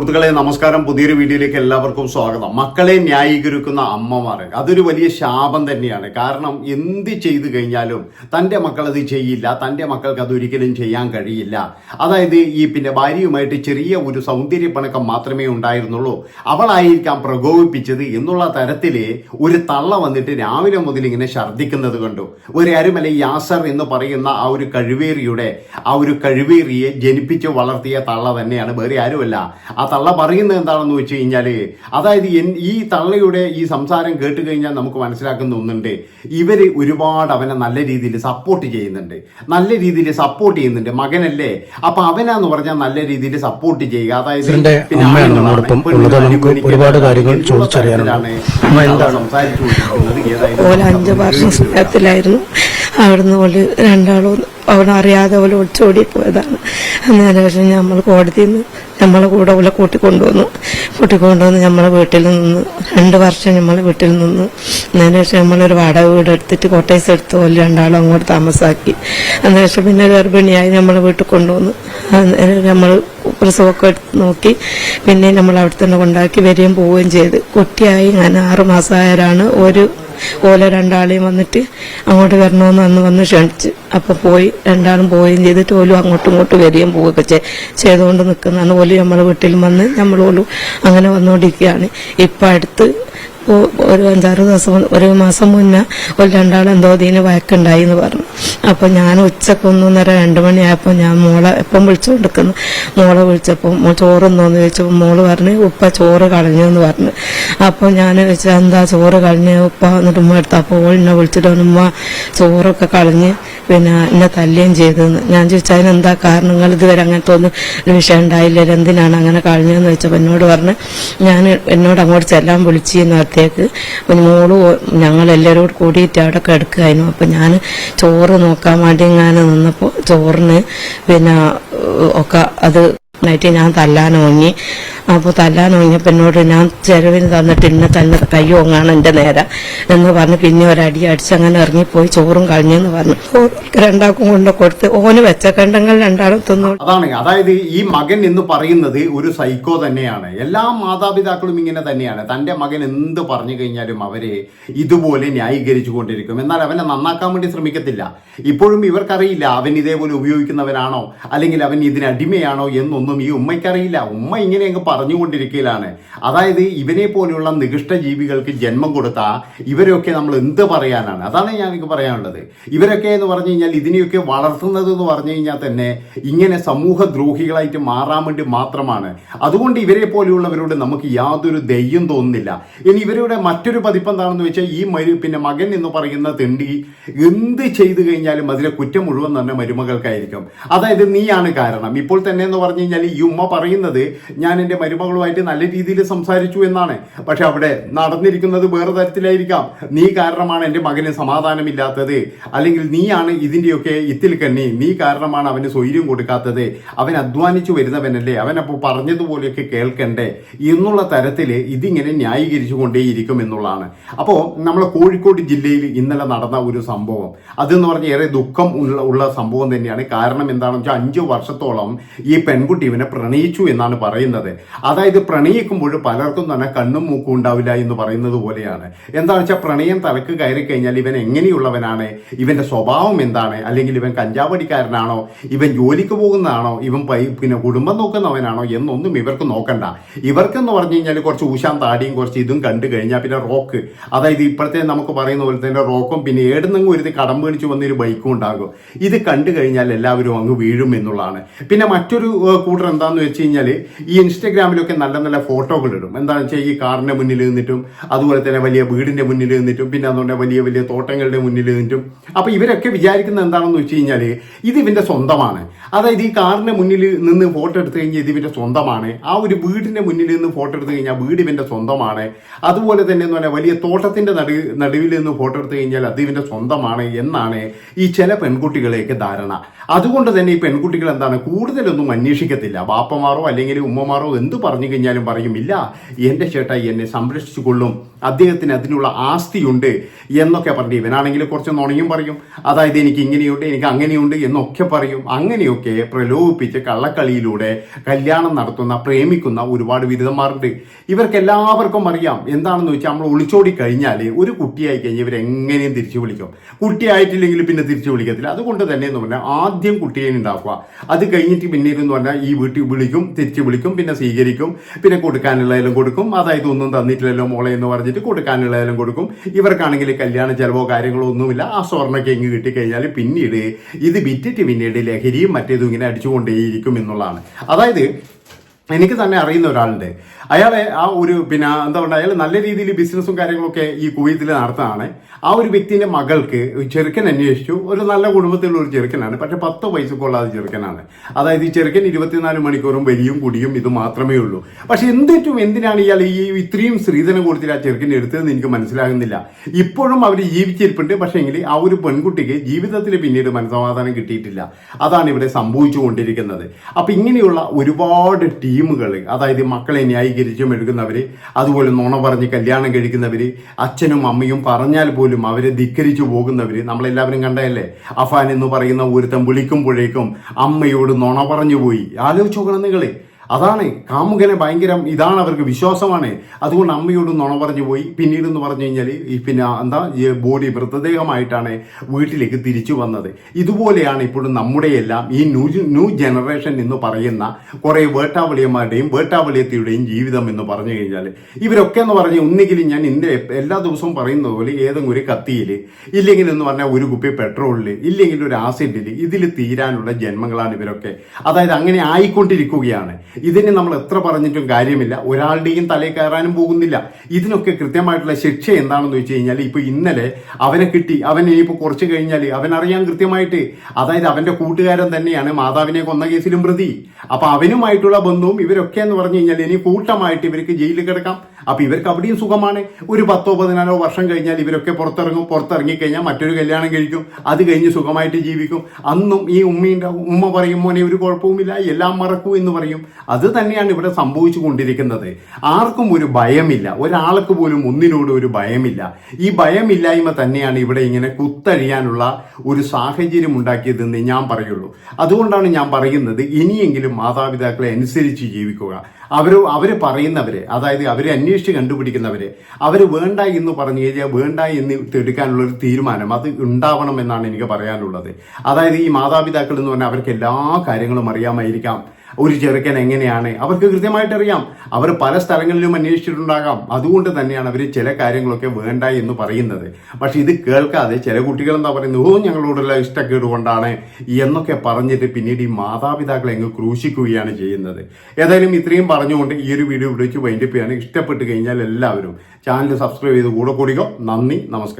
സുഹൃത്തുക്കളെ നമസ്കാരം. പുതിയൊരു വീഡിയോയിലേക്ക് എല്ലാവർക്കും സ്വാഗതം. മക്കളെ ന്യായീകരിക്കുന്ന അമ്മമാർ അതൊരു വലിയ ശാപം തന്നെയാണ്. കാരണം എന്ത് ചെയ്തു കഴിഞ്ഞാലും തന്റെ മക്കൾ അത് ചെയ്യില്ല. തന്റെ മക്കൾക്ക് അത് ഒരിക്കലും ചെയ്യാൻ കഴിയില്ല. അതായത് ഈ പിന്നെ ഭാര്യയുമായിട്ട് ചെറിയ ഒരു സൗന്ദര്യപ്പണക്കം മാത്രമേ ഉണ്ടായിരുന്നുള്ളൂ. അവളായിരിക്കാം പ്രകോപിപ്പിച്ചത് എന്നുള്ള തരത്തിൽ ഒരു തള്ള വന്നിട്ട് രാവിലെ മുതൽ ഇങ്ങനെ ഛർദ്ദിക്കുന്നത് കണ്ടു. ഒരു അരുമല യാസർ എന്ന് പറയുന്ന ആ ഒരു കഴിവേറിയുടെ ആ ഒരു കഴിവേറിയെ ജനിപ്പിച്ച് വളർത്തിയ തള്ള തന്നെയാണ്. വേറെ ആരുമല്ല. ആ തള്ള പറയുന്നത് എന്താണെന്ന് വെച്ച് കഴിഞ്ഞാൽ അതായത് ഈ തള്ളയുടെ ഈ സംസാരം കേട്ട് കഴിഞ്ഞാൽ നമുക്ക് മനസ്സിലാക്കുന്ന ഒന്നുണ്ട്. ഇവർ ഒരുപാട് അവനെ നല്ല രീതിയിൽ സപ്പോർട്ട് ചെയ്യുന്നുണ്ട്. നല്ല രീതിയിൽ സപ്പോർട്ട് ചെയ്യുന്നുണ്ട്. മകനല്ലേ? അപ്പൊ അവനാന്ന് പറഞ്ഞാൽ നല്ല രീതിയിൽ സപ്പോർട്ട് ചെയ്യുക. അതായത് ഒരുപാട് കാര്യങ്ങൾ എന്താണ്? സംസാരിച്ചു കൊണ്ടിരിക്കുന്നത് ഏതായാലും ഓല അഞ്ച് വർഷം സ്നേഹത്തിലായിരുന്നു. അവിടുന്ന് പോലെ രണ്ടാളും ഓൽ ഒളിച്ചോടി പോയതാണ്. അന്നേരം ശേഷം നമ്മൾ കോടതിയിൽ നിന്ന് നമ്മളെ കൂടെ അവളെ കൂട്ടിക്കൊണ്ടുവന്നു. കൂട്ടിക്കൊണ്ടുവന്ന് നമ്മളെ വീട്ടിൽ നിന്ന് രണ്ട് വർഷം നമ്മളെ വീട്ടിൽ നിന്ന്. അന്നേരം ശേഷം നമ്മളൊരു വാടക വീട് എടുത്തിട്ട് കോട്ടേഴ്സ് എടുത്തു പോലെ രണ്ടാളും അങ്ങോട്ട് താമസാക്കി. അന്നേരം ശേഷം പിന്നെ ഗർഭിണിയായി നമ്മളെ വീട്ടിൽ കൊണ്ടുവന്നു. അന്നേരം നമ്മൾ പ്രസവമൊക്കെ എടുത്ത് നോക്കി. പിന്നെ നമ്മൾ അവിടെ തന്നെ കൊണ്ടാക്കി വരികയും പോവുകയും ചെയ്ത്. കുട്ടിയായി ഞാൻ ആറുമാസമായാലാണ് ഒരു ഓല രണ്ടാളെയും വന്നിട്ട് അങ്ങോട്ട് വരണമെന്ന് അന്ന് വന്ന് ക്ഷണിച്ച്. അപ്പൊ പോയി രണ്ടാളും പോവുകയും ചെയ്തിട്ട് ഓലും അങ്ങോട്ടും ഇങ്ങോട്ടും വരികയും പോവുകയൊക്കെ ചെയ്തുകൊണ്ട് നിൽക്കുന്നതാണ് ഓൽ നമ്മളെ വീട്ടിൽ വന്ന് നമ്മളോലും അങ്ങനെ വന്നുകൊണ്ടിരിക്കുകയാണ്. ഇപ്പം അടുത്ത് ഒരു അഞ്ചാറ് ദിവസം ഒരു മാസം മുന്നേ ഒരു രണ്ടാൾ എന്തോ ഇതിന് വഴക്കുണ്ടായി എന്ന് പറഞ്ഞു. അപ്പോൾ ഞാൻ ഉച്ചയ്ക്ക് ഒന്നൊന്നര രണ്ട് മണിയായപ്പോൾ ഞാൻ മോളെ എപ്പം വിളിച്ചുകൊണ്ടിരിക്കുന്നു മോളെ വിളിച്ചപ്പോൾ മോ ചോറുന്നോന്ന് ചോദിച്ചപ്പോൾ മോൾ പറഞ്ഞു ഉപ്പ ചോറ് കളഞ്ഞു എന്ന് പറഞ്ഞു. അപ്പോൾ ഞാൻ ചോദിച്ചാൽ എന്താ ചോറ് കളഞ്ഞ് ഉപ്പ? എന്നിട്ട് ഉമ്മ എടുത്ത അപ്പോൾ എന്നെ വിളിച്ചിട്ട് ഉമ്മ ചോറൊക്കെ കളഞ്ഞ് പിന്നെ എന്നെ തല്ലുകയും ചെയ്തു. ഞാൻ ചോദിച്ചാൽ അതിനെന്താ കാരണങ്ങൾ? ഇതുവരെ അങ്ങനത്തെ ഒന്നും ഒരു വിഷയം ഉണ്ടായില്ലല്ലോ എന്തിനാണ് അങ്ങനെ കളഞ്ഞതെന്ന് ചോദിച്ചപ്പോൾ എന്നോട് പറഞ്ഞ് ഞാൻ എന്നോട് അങ്ങോട്ട് ചെല്ലാൻ വിളിച്ചു നേരത്തേക്ക് പിന്നെ മോൾ ഞങ്ങൾ എല്ലാവരും കൂടിയിട്ട് അവിടെ കിടക്കുകയായിരുന്നു. അപ്പം ഞാൻ ചോറ് നോക്കാൻ വേണ്ടി ഇങ്ങനെ നിന്നപ്പോൾ ചോറിന് പിന്നെ ഒക്കെ അത് നൈറ്റ് ഞാൻ തല്ലാൻ ഓങ്ങി അപ്പോൾ തല്ലാൻ ഓങ്ങിയപ്പോൾ എന്നോട് ഞാൻ ചെലവിന് തന്നിട്ട് ഇന്ന തന്നെ കൈ ഓങ്ങാണ് എന്റെ നേരെ എന്ന് പറഞ്ഞ് പിന്നെ ഒരടി അടിച്ച് അങ്ങനെ ഇറങ്ങിപ്പോയി ചോറും കളഞ്ഞെന്ന് പറഞ്ഞു. ചോറ് രണ്ടാൾക്കും കൊണ്ട് കൊടുത്ത് ഓന് വെച്ചക്കണ്ടെങ്കിൽ രണ്ടാളും തിന്നു. അതാണ് അതായത് ഈ മകൻ എന്ന് പറയുന്നത് ഒരു സൈക്കോ തന്നെയാണ്. എല്ലാ മാതാപിതാക്കളും ഇങ്ങനെ തന്നെയാണ്. തന്റെ മകൻ എന്ത് പറഞ്ഞു കഴിഞ്ഞാലും അവരെ ഇതുപോലെ ന്യായീകരിച്ചു കൊണ്ടിരിക്കും. എന്നാൽ അവനെ നന്നാക്കാൻ വേണ്ടി ശ്രമിക്കത്തില്ല. ഇപ്പോഴും ഇവർക്കറിയില്ല അവൻ ഇതേപോലെ ഉപയോഗിക്കുന്നവനാണോ അല്ലെങ്കിൽ അവൻ ഇതിന് അടിമയാണോ എന്നൊന്നും ഈ ഉമ്മയ്ക്കറിയില്ല. ഉമ്മ ഇങ്ങനെ അങ്ങ് പറഞ്ഞുകൊണ്ടിരിക്കലാണ് അതായത് ഇവനെ പോലെയുള്ള നികൃഷ്ട ജീവികൾക്ക് ജന്മം കൊടുത്ത ഇവരൊക്കെ നമ്മൾ എന്ത് പറയാനാണ്? അതാണ് ഞാൻ എനിക്ക് പറയാനുള്ളത്. ഇവരൊക്കെ എന്ന് പറഞ്ഞു കഴിഞ്ഞാൽ ഇതിനെയൊക്കെ വളർത്തുന്നത് എന്ന് പറഞ്ഞു കഴിഞ്ഞാൽ തന്നെ ഇങ്ങനെ സമൂഹ ദ്രോഹികളായിട്ട് മാറാൻ വേണ്ടി മാത്രമാണ്. അതുകൊണ്ട് ഇവരെ പോലെയുള്ളവരോട് നമുക്ക് യാതൊരു ദയ്യം തോന്നുന്നില്ല. ഇനി ഇവരുടെ മറ്റൊരു പതിപ്പ് എന്താണെന്ന് വെച്ചാൽ ഈ മരു പിന്നെ മകൻ എന്ന് പറയുന്ന തെണ്ടി എന്ത് ചെയ്തു കഴിഞ്ഞാലും അതിലെ കുറ്റം മുഴുവൻ തന്നെ മരുമകൾക്കായിരിക്കും. അതായത് നീയാണ് കാരണം. ഇപ്പോൾ തന്നെ എന്ന് പറഞ്ഞു കഴിഞ്ഞാൽ ഈ ഉമ്മ പറയുന്നത് ഞാൻ എന്റെ മരുമകളുമായിട്ട് നല്ല രീതിയിൽ സംസാരിച്ചു എന്നാണ്. പക്ഷെ അവിടെ നടന്നിരിക്കുന്നത് വേറെ തരത്തിലായിരിക്കാം. നീ കാരണമാണ് എന്റെ മകന് സമാധാനമില്ലാത്തത്. അല്ലെങ്കിൽ നീയാണ് ഇതിന്റെയൊക്കെ ഇത്തിൽ കണ്ണി. നീ കാരണമാണ് അവന് സ്വൈര്യം കൊടുക്കാത്തത്. അവൻ അധ്വാനിച്ചു വരുന്നവനല്ലേ. അപ്പോൾ പറഞ്ഞതുപോലെയൊക്കെ കേൾക്കണ്ടേ. എന്നുള്ള തരത്തിൽ ഇതിങ്ങനെ ന്യായീകരിച്ചു കൊണ്ടേയിരിക്കും എന്നുള്ളതാണ്. അപ്പോൾ നമ്മളെ കോഴിക്കോട് ജില്ലയിൽ ഇന്നലെ നടന്ന ഒരു സംഭവം. അതെന്ന് പറഞ്ഞാൽ ഏറെ ദുഃഖം ഉള്ള ഉള്ള സംഭവം തന്നെയാണ്. കാരണം എന്താണെന്ന് വെച്ചാൽ അഞ്ചു വർഷത്തോളം ഈ പെൺകുട്ടി ഇവനെ പ്രണയിച്ചു എന്നാണ് പറയുന്നത്. അതായത് പ്രണയിക്കുമ്പോൾ പലർക്കും തന്നെ കണ്ണും മൂക്കും ഉണ്ടാവില്ല എന്ന് പറയുന്നത് പോലെയാണ്. എന്താണെന്ന് വെച്ചാൽ പ്രണയം തലക്ക് കയറി കഴിഞ്ഞാൽ ഇവൻ എങ്ങനെയുള്ളവനാണ്? ഇവന്റെ സ്വഭാവം എന്താണ്? അല്ലെങ്കിൽ ഇവൻ കഞ്ചാവടിക്കാരനാണോ? ഇവൻ ജോലിക്ക് പോകുന്നതാണോ? ഇവൻ പിന്നെ കുടുംബം നോക്കുന്നവനാണോ? എന്നൊന്നും ഇവർക്ക് നോക്കണ്ട. ഇവർക്കെന്ന് പറഞ്ഞു കഴിഞ്ഞാൽ കുറച്ച് ഊശാൻ താടിയും കുറച്ച് ഇതും കണ്ടു കഴിഞ്ഞാൽ പിന്നെ റോക്ക്. അതായത് ഇപ്പോഴത്തെ നമുക്ക് പറയുന്ന പോലെ തന്നെ റോക്കും പിന്നെ ഏടുന്നെങ്കിലും ഒരു കടം മേടിച്ച് വന്നൊരു ബൈക്കും ഉണ്ടാകും. ഇത് കണ്ടു കഴിഞ്ഞാൽ എല്ലാവരും അങ്ങ് വീഴും എന്നുള്ളതാണ്. പിന്നെ മറ്റൊരു കൂട്ടർ എന്താന്ന് വെച്ച് കഴിഞ്ഞാൽ ഈ ഇൻസ്റ്റഗ്രാമിലൊക്കെ നല്ല നല്ല ഫോട്ടോകൾ ഇടും എന്താണെന്ന് വെച്ചാൽ ഈ കാറിന്റെ മുന്നിൽ നിന്നിട്ടും അതുപോലെ തന്നെ വലിയ വീടിന്റെ മുന്നിൽ നിന്നിട്ടും പിന്നെ അതുകൊണ്ട് വലിയ വലിയ തോട്ടങ്ങളുടെ മുന്നിൽ നിന്നിട്ടും. അപ്പോൾ ഇവരൊക്കെ വിചാരിക്കുന്നത് എന്താണെന്ന് വെച്ച് കഴിഞ്ഞാൽ ഇത് ഇവന്റെ സ്വന്തമാണ്. അതായത് ഈ കാറിന്റെ മുന്നിൽ നിന്ന് ഫോട്ടോ എടുത്തു കഴിഞ്ഞാൽ ഇത് ഇവന്റെ സ്വന്തമാണ്. ആ ഒരു വീടിന്റെ മുന്നിൽ നിന്ന് ഫോട്ടോ എടുത്തു കഴിഞ്ഞാൽ വീട് ഇവന്റെ സ്വന്തമാണ്. അതുപോലെ തന്നെ എന്ന് പറഞ്ഞാൽ വലിയ തോട്ടത്തിന്റെ നടു നടുവിൽ നിന്ന് ഫോട്ടോ എടുത്തു കഴിഞ്ഞാൽ അത് ഇവന്റെ സ്വന്തമാണ് എന്നാണ് ഈ ചില പെൺകുട്ടികളെയൊക്കെ ധാരണ. അതുകൊണ്ട് തന്നെ ഈ പെൺകുട്ടികൾ എന്താണ് കൂടുതലൊന്നും അന്വേഷിക്കത്തില്ല. സമ്മതിക്കത്തില്ല ബാപ്പമാരോ അല്ലെങ്കിൽ ഉമ്മമാരോ എന്ത് പറഞ്ഞു കഴിഞ്ഞാലും പറയും ഇല്ല എന്റെ ചേട്ടായി എന്നെ സംരക്ഷിച്ചു കൊള്ളും. അദ്ദേഹത്തിന് അതിനുള്ള ആസ്തിയുണ്ട് എന്നൊക്കെ പറഞ്ഞു ഇവനാണെങ്കിൽ കുറച്ച് നുണയും പറയും. അതായത് എനിക്ക് ഇങ്ങനെയുണ്ട് എനിക്ക് അങ്ങനെയുണ്ട് എന്നൊക്കെ പറയും. അങ്ങനെയൊക്കെ പ്രലോഭിപ്പിച്ച് കള്ളക്കളിയിലൂടെ കല്യാണം നടത്തുന്ന പ്രേമിക്കുന്ന ഒരുപാട് ബിരുദന്മാരുണ്ട്. ഇവർക്ക് എല്ലാവർക്കും അറിയാം. എന്താണെന്ന് വെച്ചാൽ നമ്മൾ ഒളിച്ചോടി കഴിഞ്ഞാൽ ഒരു കുട്ടിയായി കഴിഞ്ഞാൽ ഇവരെങ്ങനെയും തിരിച്ചു വിളിക്കും. കുട്ടിയായിട്ടില്ലെങ്കിൽ പിന്നെ തിരിച്ചു വിളിക്കത്തില്ല. അതുകൊണ്ട് തന്നെ എന്ന് പറഞ്ഞാൽ ആദ്യം കുട്ടിയെ ഉണ്ടാക്കുക. അത് കഴിഞ്ഞിട്ട് പിന്നീട് എന്ന് പറഞ്ഞാൽ വീട്ടിൽ വിളിക്കും തിരിച്ച് വിളിക്കും പിന്നെ സ്വീകരിക്കും പിന്നെ കൊടുക്കാനുള്ളതെല്ലാം കൊടുക്കും. അതായത് ഒന്നും തന്നിട്ടില്ലല്ലോ മോളെ എന്ന് പറഞ്ഞിട്ട് കൊടുക്കാനുള്ളതെല്ലാം കൊടുക്കും. ഇവർക്കാണെങ്കിൽ കല്യാണ ചെലവോ കാര്യങ്ങളോ ഒന്നുമില്ല. ആ സ്വർണ കിങ് കിട്ടിക്കഴിഞ്ഞാൽ പിന്നീട് ഇത് വിറ്റിട്ട് പിന്നീട് ലഹരിയും മറ്റേതും ഇങ്ങനെ അടിച്ചുകൊണ്ടേയിരിക്കും എന്നുള്ളതാണ്. അതായത് എനിക്ക് തന്നെ അറിയുന്ന ഒരാളുണ്ട്. അയാളെ ആ ഒരു പിന്നെ എന്താ പറയുക അയാൾ നല്ല രീതിയിൽ ബിസിനസ്സും കാര്യങ്ങളൊക്കെ ഈ കുവൈത്തിൽ നടത്തുന്നതാണ്. ആ ഒരു വ്യക്തിന്റെ മകൾക്ക് ചെറുക്കൻ അന്വേഷിച്ചു. ഒരു നല്ല കുടുംബത്തിലുള്ള ഒരു ചെറുക്കനാണ്. പക്ഷെ പത്ത് പൈസക്കുള്ള ചെറുക്കനാണ്. അതായത് ഈ ചെറുക്കൻ ഇരുപത്തിനാല് മണിക്കൂറും വലിയും കുടിയും ഇത് മാത്രമേ ഉള്ളൂ. പക്ഷെ എന്തിട്ടും എന്തിനാണ് ഇയാൾ ഈ ഇത്രയും സ്ത്രീധനം കൊടുത്തിട്ട് ആ ചെറുക്കനെ എടുത്തതെന്ന് എനിക്ക് മനസ്സിലാകുന്നില്ല. ഇപ്പോഴും അവർ ജീവിച്ചിരിപ്പുണ്ട്. പക്ഷേങ്കിൽ ആ ഒരു പെൺകുട്ടിക്ക് ജീവിതത്തിൽ പിന്നീട് മനസമാധാനം കിട്ടിയിട്ടില്ല. അതാണ് ഇവിടെ സംഭവിച്ചുകൊണ്ടിരിക്കുന്നത്. അപ്പം ഇങ്ങനെയുള്ള ഒരുപാട് ടീമുകൾ അതായത് മക്കളെ ന്യായീകരിച്ചും എടുക്കുന്നവര് അതുപോലെ നുണ പറഞ്ഞ് കല്യാണം കഴിക്കുന്നവര് അച്ഛനും അമ്മയും പറഞ്ഞാൽ പോലും അവരെ ധിക്കരിച്ചു പോകുന്നവര് നമ്മളെല്ലാവരും കണ്ടതല്ലേ? അഫാൻ എന്ന് പറയുന്ന ഒരുത്തൻ വിളിക്കുമ്പോഴേക്കും അമ്മയോട് നുണ പറഞ്ഞു പോയി. ആലോചിച്ച് നോക്കണം നിങ്ങൾ. അതാണ് കാമുകനെ ഭയങ്കര ഇതാണ് അവർക്ക് വിശ്വാസമാണ്. അതുകൊണ്ട് അമ്മയോട് നുണ പറഞ്ഞു പോയി. പിന്നീട് എന്ന് പറഞ്ഞു കഴിഞ്ഞാൽ ഈ പിന്നെ എന്താ ബോഡി മൃതദേഹമായിട്ടാണ് വീട്ടിലേക്ക് തിരിച്ചു വന്നത്. ഇതുപോലെയാണ് ഇപ്പോഴും നമ്മുടെ എല്ലാം ഈ ന്യൂ ന്യൂ ജനറേഷൻ എന്ന് പറയുന്ന കുറേ വേട്ടാവളിയന്മാരുടെയും വേട്ടാവളിയത്തിയുടെയും ജീവിതം എന്ന് പറഞ്ഞു കഴിഞ്ഞാൽ ഇവരൊക്കെ എന്ന് പറഞ്ഞാൽ ഒന്നുകിലും ഞാൻ എന്റെ എല്ലാ ദിവസവും പറയുന്നത് പോലെ ഏതെങ്കിലും ഒരു കത്തിയിൽ ഇല്ലെങ്കിൽ എന്ന് പറഞ്ഞാൽ ഒരു കുപ്പി പെട്രോളിൽ ഇല്ലെങ്കിൽ ഒരു ആസിഡിൽ ഇതിൽ തീരാനുള്ള ജന്മങ്ങളാണ് ഇവരൊക്കെ. അതായത് അങ്ങനെ ആയിക്കൊണ്ടിരിക്കുകയാണ്. ഇതിന് നമ്മൾ എത്ര പറഞ്ഞിട്ടും കാര്യമില്ല. ഒരാളുടെയും തലയിൽ കയറാനും പോകുന്നില്ല. ഇതിനൊക്കെ കൃത്യമായിട്ടുള്ള ശിക്ഷ എന്താണെന്ന് വെച്ച് കഴിഞ്ഞാൽ ഇപ്പൊ ഇന്നലെ അവനെ കിട്ടി അവൻ ഇനിയിപ്പോ കുറച്ച് കഴിഞ്ഞാൽ അവൻ അറിയാൻ കൃത്യമായിട്ട് അതായത് അവന്റെ കൂട്ടുകാരൻ തന്നെയാണ് മാതാവിനെ കൊന്ന കേസിലും പ്രതി. അപ്പൊ അവനുമായിട്ടുള്ള ബന്ധവും ഇവരൊക്കെ എന്ന് പറഞ്ഞു കഴിഞ്ഞാൽ ഇനി കൂട്ടമായിട്ട് ഇവർക്ക് ജയിലിൽ കിടക്കാം. അപ്പൊ ഇവർക്ക് അവിടെയും സുഖമാണ്. ഒരു പത്തോ പതിനാലോ വർഷം കഴിഞ്ഞാൽ ഇവരൊക്കെ പുറത്തിറങ്ങും. പുറത്തിറങ്ങി കഴിഞ്ഞാൽ മറ്റൊരു കല്യാണം കഴിക്കും. അത് കഴിഞ്ഞ് സുഖമായിട്ട് ജീവിക്കും. അന്നും ഈ ഉമ്മീന്റെ ഉമ്മ പറയും മോനെ ഒരു കുഴപ്പവുമില്ല. എല്ലാം മറക്കൂ എന്ന് പറയും. അത് തന്നെയാണ് ഇവിടെ സംഭവിച്ചു കൊണ്ടിരിക്കുന്നത്. ആർക്കും ഒരു ഭയമില്ല. ഒരാൾക്ക് പോലും ഒന്നിനോട് ഒരു ഭയമില്ല. ഈ ഭയമില്ലായ്മ തന്നെയാണ് ഇവിടെ ഇങ്ങനെ കുത്തഴിയാനുള്ള ഒരു സാഹചര്യം ഉണ്ടാക്കിയതെന്ന് ഞാൻ പറയുള്ളൂ. അതുകൊണ്ടാണ് ഞാൻ പറയുന്നത് ഇനിയെങ്കിലും മാതാപിതാക്കളെ അനുസരിച്ച് ജീവിക്കുക. അവർ അവർ പറയുന്നവരെ അതായത് അവരെ അന്വേഷിച്ച് കണ്ടുപിടിക്കുന്നവരെ അവർ വേണ്ട എന്ന് പറഞ്ഞു കഴിഞ്ഞാൽ വേണ്ട എന്ന് എടുക്കാനുള്ള ഒരു തീരുമാനം അത് ഉണ്ടാവണം എന്നാണ് എനിക്ക് പറയാനുള്ളത്. അതായത് ഈ മാതാപിതാക്കൾ എന്ന് പറഞ്ഞാൽ അവർക്ക് എല്ലാ കാര്യങ്ങളും അറിയാമായിരിക്കാം. ഒരു ചെറുക്കൻ എങ്ങനെയാണ്? അവർക്ക് കൃത്യമായിട്ട് അറിയാം അവർ പല സ്ഥലങ്ങളിലും അന്വേഷിച്ചിട്ടുണ്ടാകാം. അതുകൊണ്ട് തന്നെയാണ് അവർ ചില കാര്യങ്ങളൊക്കെ വേണ്ട എന്ന് പറയുന്നത്. പക്ഷെ ഇത് കേൾക്കാതെ ചില കുട്ടികൾ എന്താ പറയുന്നത് ഓ ഞങ്ങളോടുള്ള ഇഷ്ടക്കേട് കൊണ്ടാണ് എന്നൊക്കെ പറഞ്ഞിട്ട് പിന്നീട് ഈ മാതാപിതാക്കളെ അങ്ങ് ക്രൂശിക്കുകയാണ് ചെയ്യുന്നത്. ഏതായാലും ഇത്രയും പറഞ്ഞുകൊണ്ട് ഈ ഒരു വീഡിയോ വിളിച്ച് വൈൻഡപ്പ് ചെയ്യാൻ ഇഷ്ടപ്പെട്ട് കഴിഞ്ഞാൽ എല്ലാവരും ചാനൽ സബ്സ്ക്രൈബ് ചെയ്ത് കൂടെ കൂടിക്കോ. നന്ദി നമസ്കാരം.